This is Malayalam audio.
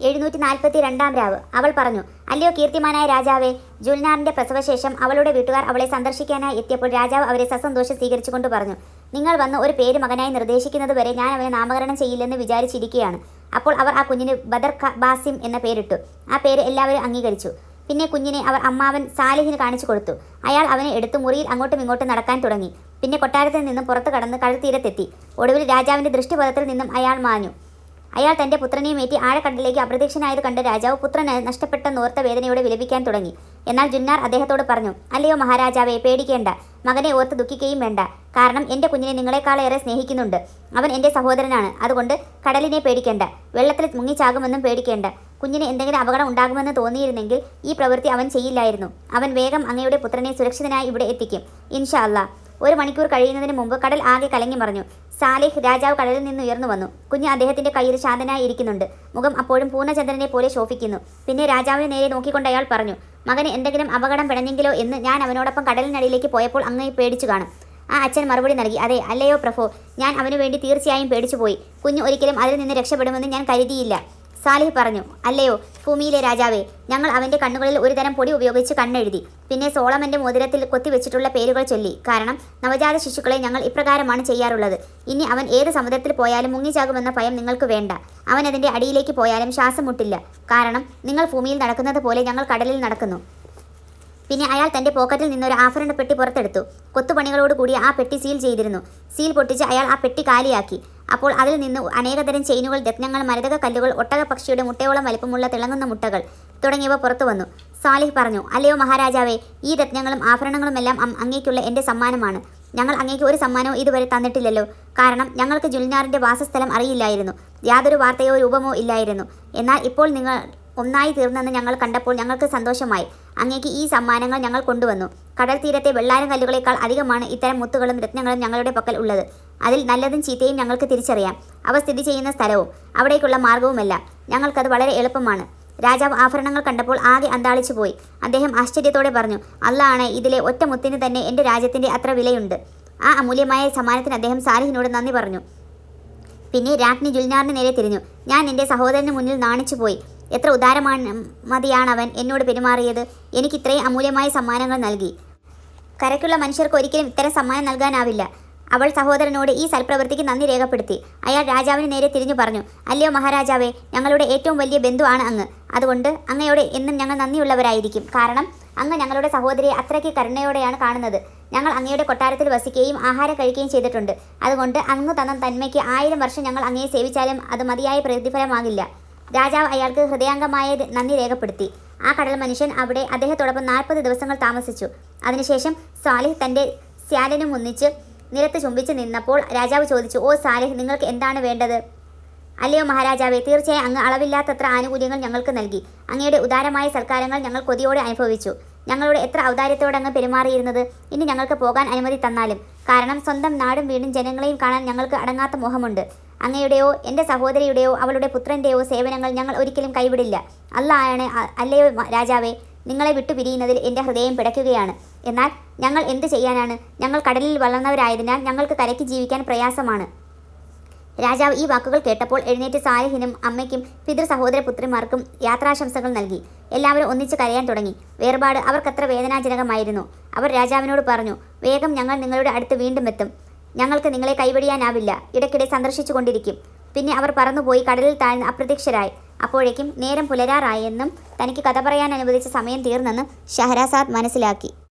എഴുന്നൂറ്റി നാൽപ്പത്തി രണ്ടാം രാവ്. അവൾ പറഞ്ഞു അല്ലയോ കീർത്തിമാനായ രാജാവേ ജുൽനാറിന്റെ പ്രസവശേഷം അവളുടെ വീട്ടുകാർ അവളെ സന്ദർശിക്കാനായി എത്തിയപ്പോൾ രാജാവ് അവരെ സസന്തോഷം സ്വീകരിച്ചുകൊണ്ട് പറഞ്ഞു നിങ്ങൾ വന്ന് ഒരു പേര് മകനായി നിർദ്ദേശിക്കുന്നത് വരെ ഞാൻ അവനെ നാമകരണം ചെയ്യില്ലെന്ന് വിചാരിച്ചിരിക്കുകയാണ്. അപ്പോൾ അവർ ആ കുഞ്ഞിന് ബദർ ബാസിം എന്ന പേരിട്ടു. ആ പേര് എല്ലാവരും അംഗീകരിച്ചു. പിന്നെ കുഞ്ഞിനെ അവർ അമ്മാവൻ സാലിഹിന് കാണിച്ചു കൊടുത്തു. അയാൾ അവനെ എടുത്തു മുറിയിൽ അങ്ങോട്ടും ഇങ്ങോട്ടും നടക്കാൻ തുടങ്ങി. പിന്നെ കൊട്ടാരത്തിൽ നിന്നും പുറത്തു കടന്ന് കടൽ തീരത്തെത്തി ഒടുവിൽ രാജാവിന്റെ ദൃഷ്ടിപഥത്തിൽ നിന്നും അയാൾ മാഞ്ഞു. അയാൾ തന്റെ പുത്രനെയും ഏറ്റി ആഴക്കടലിലേക്ക് അപ്രത്യക്ഷനായത് കണ്ട് രാജാവ് പുത്രന് നഷ്ടപ്പെട്ടെന്നോർത്ത വേദനയോടെ വിലപിക്കാൻ തുടങ്ങി. എന്നാൽ ജുന്നാർ അദ്ദേഹത്തോട് പറഞ്ഞു അല്ലയോ മഹാരാജാവെ പേടിക്കേണ്ട. മകനെ ഓർത്ത് ദുഃഖിക്കുകയും വേണ്ട. കാരണം എന്റെ കുഞ്ഞിനെ നിങ്ങളെക്കാളേറെ സ്നേഹിക്കുന്നുണ്ട്. അവൻ എന്റെ സഹോദരനാണ്. അതുകൊണ്ട് കടലിനെ പേടിക്കേണ്ട. വെള്ളത്തിൽ മുങ്ങിച്ചാകുമെന്നും പേടിക്കേണ്ട. കുഞ്ഞിന് എന്തെങ്കിലും അപകടം ഉണ്ടാകുമെന്ന് തോന്നിയിരുന്നെങ്കിൽ ഈ പ്രവൃത്തി അവൻ ചെയ്യില്ലായിരുന്നു. അവൻ വേഗം അങ്ങയുടെ പുത്രനെ സുരക്ഷിതനായി ഇവിടെ എത്തിക്കും. ഇൻഷാ അല്ലാ ഒരു മണിക്കൂർ കഴിയുന്നതിന് മുമ്പ് കടൽ ആകെ കലങ്ങി മറിഞ്ഞു. സാലിഹ് രാജാവ് കടലിൽ നിന്ന് ഉയർന്നു വന്നു. കുഞ്ഞ് അദ്ദേഹത്തിന്റെ കയ്യിൽ ശാന്തനായി ഇരിക്കുന്നുണ്ട്. മുഖം അപ്പോഴും പൂർണചന്ദ്രനെ പോലെ ശോഭിക്കുന്നു. പിന്നെ രാജാവിനെ നേരെ നോക്കിക്കൊണ്ട് അയാൾ പറഞ്ഞു മകന് എന്തെങ്കിലും അപകടം പെടഞ്ഞെങ്കിലോ എന്ന് ഞാൻ അവനോടൊപ്പം കടലിനടിയിലേക്ക് പോയപ്പോൾ അങ്ങ് പേടിച്ചു കാണും. ആ അച്ഛൻ മറുപടി നൽകി അതെ അല്ലയോ പ്രഭോ ഞാൻ അവനു വേണ്ടി തീർച്ചയായും പേടിച്ചുപോയി. കുഞ്ഞ് ഒരിക്കലും അതിൽ നിന്ന് രക്ഷപ്പെടുമെന്ന് ഞാൻ കരുതിയില്ല. സാലിഹ് പറഞ്ഞു അല്ലയോ ഭൂമിയിലെ രാജാവേ ഞങ്ങൾ അവന്റെ കണ്ണുകളിൽ ഒരു തരം പൊടി ഉപയോഗിച്ച് കണ്ണെഴുതി. പിന്നെ സോളമന്റെ മോതിരത്തിൽ കൊത്തിവെച്ചിട്ടുള്ള പേരുകൾ ചൊല്ലി. കാരണം നവജാത ശിശുക്കളെ ഞങ്ങൾ ഇപ്രകാരമാണ് ചെയ്യാറുള്ളത്. ഇനി അവൻ ഏത് സമുദ്രത്തിൽ പോയാലും മുങ്ങിച്ചാകുമെന്ന ഭയം നിങ്ങൾക്ക് വേണ്ട. അവൻ അതിന്റെ അടിയിലേക്ക് പോയാലും ശ്വാസം മുട്ടില്ല. കാരണം നിങ്ങൾ ഭൂമിയിൽ നടക്കുന്നത് പോലെ ഞങ്ങൾ കടലിൽ നടക്കുന്നു. പിന്നെ അയാൾ തന്റെ പോക്കറ്റിൽ നിന്നൊരു ആഭരണ പെട്ടി പുറത്തെടുത്തു. കൊത്തുപണികളോട് കൂടി ആ പെട്ടി സീൽ ചെയ്തിരുന്നു. സീൽ പൊട്ടിച്ച് അയാൾ ആ പെട്ടി കാലിയാക്കി. അപ്പോൾ അതിൽ നിന്ന് അനേകതരം ചെയിനുകൾ രത്നങ്ങൾ മരതക കല്ലുകൾ ഒട്ടക പക്ഷിയുടെ മുട്ടയോളം വലിപ്പമുള്ള തിളങ്ങുന്ന മുട്ടകൾ തുടങ്ങിയവ പുറത്തു വന്നു. സാലിഹ് പറഞ്ഞു അല്ലയോ മഹാരാജാവേ ഈ രത്നങ്ങളും ആഭരണങ്ങളും എല്ലാം അങ്ങേക്കുള്ള എന്റെ സമ്മാനമാണ്. ഞങ്ങൾ അങ്ങേക്ക് ഒരു സമ്മാനവും ഇതുവരെ തന്നിട്ടില്ലല്ലോ. കാരണം ഞങ്ങൾക്ക് ജുൽനാറിന്റെ വാസസ്ഥലം അറിയില്ലായിരുന്നു. യാതൊരു വാർത്തയോ രൂപമോ ഇല്ലായിരുന്നു. എന്നാൽ ഇപ്പോൾ നിങ്ങൾ ഒന്നായി തീർന്നെന്ന് ഞങ്ങൾ കണ്ടപ്പോൾ ഞങ്ങൾക്ക് സന്തോഷമായി. അങ്ങേക്ക് ഈ സമ്മാനങ്ങൾ ഞങ്ങൾ കൊണ്ടുവന്നു. കടൽ തീരത്തെ വെള്ളാരം കല്ലുകളേക്കാൾ അധികമാണ് ഇത്തരം മുത്തുകളും രത്നങ്ങളും ഞങ്ങളുടെ പക്കൽ ഉള്ളത്. അതിൽ നല്ലതും ചീത്തയും ഞങ്ങൾക്ക് തിരിച്ചറിയാം. അവ സ്ഥിതി ചെയ്യുന്ന സ്ഥലവും അവിടേക്കുള്ള മാർഗവുമല്ല ഞങ്ങൾക്കത് വളരെ എളുപ്പമാണ്. രാജാവ് ആഭരണങ്ങൾ കണ്ടപ്പോൾ ആകെ അന്താളിച്ചു പോയി. അദ്ദേഹം ആശ്ചര്യത്തോടെ പറഞ്ഞു അല്ലാണ് ഇതിലെ ഒറ്റ മുത്തിന് തന്നെ എന്റെ രാജ്യത്തിന്റെ അത്ര വിലയുണ്ട്. ആ അമൂല്യമായ സമ്മാനത്തിന് അദ്ദേഹം സാലിഹിനോട് നന്ദി പറഞ്ഞു. പിന്നെ രാജ്ഞി ജുൽനാറിന് നേരെ തിരിഞ്ഞു. ഞാൻ എന്റെ സഹോദരന് മുന്നിൽ നാണിച്ചുപോയി എത്ര ഉദാരമാണ് മതിയാണ് അവൻ എന്നോട് പെരുമാറിയത്. എനിക്ക് ഇത്രയും അമൂല്യമായ സമ്മാനങ്ങൾ നൽകി. കരയ്ക്കുള്ള മനുഷ്യർക്ക് ഒരിക്കലും ഇത്തരം സമ്മാനം നൽകാനാവില്ല. അവൾ സഹോദരനോട് ഈ സൽപ്രവൃത്തിക്ക് നന്ദി രേഖപ്പെടുത്തി. അയാൾ രാജാവിന് നേരെ തിരിഞ്ഞു പറഞ്ഞു അല്ലയോ മഹാരാജാവേ ഞങ്ങളുടെ ഏറ്റവും വലിയ ബന്ധുവാണ് അങ്ങ്. അതുകൊണ്ട് അങ്ങയോട് എന്നും ഞങ്ങൾ നന്ദിയുള്ളവരായിരിക്കും. കാരണം അങ്ങ് ഞങ്ങളുടെ സഹോദരിയെ അത്രയ്ക്ക് കരുണയോടെയാണ് കാണുന്നത്. ഞങ്ങൾ അങ്ങയുടെ കൊട്ടാരത്തിൽ വസിക്കുകയും ആഹാരം കഴിക്കുകയും ചെയ്തിട്ടുണ്ട്. അതുകൊണ്ട് അങ്ങ് തന്ന തന്മയ്ക്ക് ആയിരം വർഷം ഞങ്ങൾ അങ്ങയെ സേവിച്ചാലും അത് മതിയായ പ്രതിഫലമാകില്ല. രാജാവ് അയാൾക്ക് ഹൃദയാംഗമായ നന്ദി രേഖപ്പെടുത്തി. ആ കടൽ മനുഷ്യൻ അവിടെ അദ്ദേഹത്തോടൊപ്പം നാൽപ്പത് ദിവസങ്ങൾ താമസിച്ചു. അതിനുശേഷം സാലിഹ് തന്റെ സ്യാലിനും ഒന്നിച്ച് നിലത്ത് ചുംബിച്ച് നിന്നപ്പോൾ രാജാവ് ചോദിച്ചു ഓ സാലിഹ് നിങ്ങൾക്ക് എന്താണ് വേണ്ടത്? അല്ലയോ മഹാരാജാവേ തീർച്ചയായും അങ്ങ് അളവില്ലാത്തത്ര ആനുകൂല്യങ്ങൾ ഞങ്ങൾക്ക് നൽകി. അങ്ങയുടെ ഉദാരമായ സൽക്കാരങ്ങൾ ഞങ്ങൾ കൊതിയോടെ അനുഭവിച്ചു. ഞങ്ങളോട് എത്ര ഔദാര്യത്തോടെ അങ്ങ് പെരുമാറിയിരുന്നത്? ഇനി ഞങ്ങൾക്ക് പോകാൻ അനുമതി തന്നാലും. കാരണം സ്വന്തം നാടും വീടും ജനങ്ങളെയും കാണാൻ ഞങ്ങൾക്ക് അടങ്ങാത്ത മോഹമുണ്ട്. അങ്ങയുടെയോ എന്റെ സഹോദരിയുടെയോ അവളുടെ പുത്രന്റെയോ സേവനങ്ങൾ ഞങ്ങൾ ഒരിക്കലും കൈവിടില്ല. അല്ലായാണ് അല്ലയോ രാജാവേ നിങ്ങളെ വിട്ടുപിരിയുന്നതിൽ എന്റെ ഹൃദയം പിടയ്ക്കുകയാണ്. എന്നാൽ ഞങ്ങൾ എന്ത് ചെയ്യാനാണ്? ഞങ്ങൾ കടലിൽ വളർന്നവരായതിനാൽ ഞങ്ങൾക്ക് കരയ്ക്ക് ജീവിക്കാൻ പ്രയാസമാണ്. രാജാവ് ഈ വാക്കുകൾ കേട്ടപ്പോൾ എഴുന്നേറ്റ് സാലിഹിനും അമ്മയ്ക്കും പിതൃ സഹോദര പുത്രിമാർക്കും യാത്രാശംസകൾ നൽകി. എല്ലാവരും ഒന്നിച്ച് കരയാൻ തുടങ്ങി. വേർപാട് അവർക്കത്ര വേദനാജനകമായിരുന്നു. അവർ രാജാവിനോട് പറഞ്ഞു വേഗം ഞങ്ങൾ നിങ്ങളുടെ അടുത്ത് വീണ്ടും എത്തും. ഞങ്ങൾക്ക് നിങ്ങളെ കൈവടിയാനാവില്ല. ഇടയ്ക്കിടെ സന്ദർശിച്ചു കൊണ്ടിരിക്കും പിന്നെ അവർ പറന്നുപോയി കടലിൽ താഴ്ന്ന് അപ്രത്യക്ഷരായി. അപ്പോഴേക്കും നേരം പുലരാറായെന്നും തനിക്ക് കഥ പറയാൻ അനുവദിച്ച സമയം തീർന്നെന്നും ഷഹരാസാദ് മനസ്സിലാക്കി.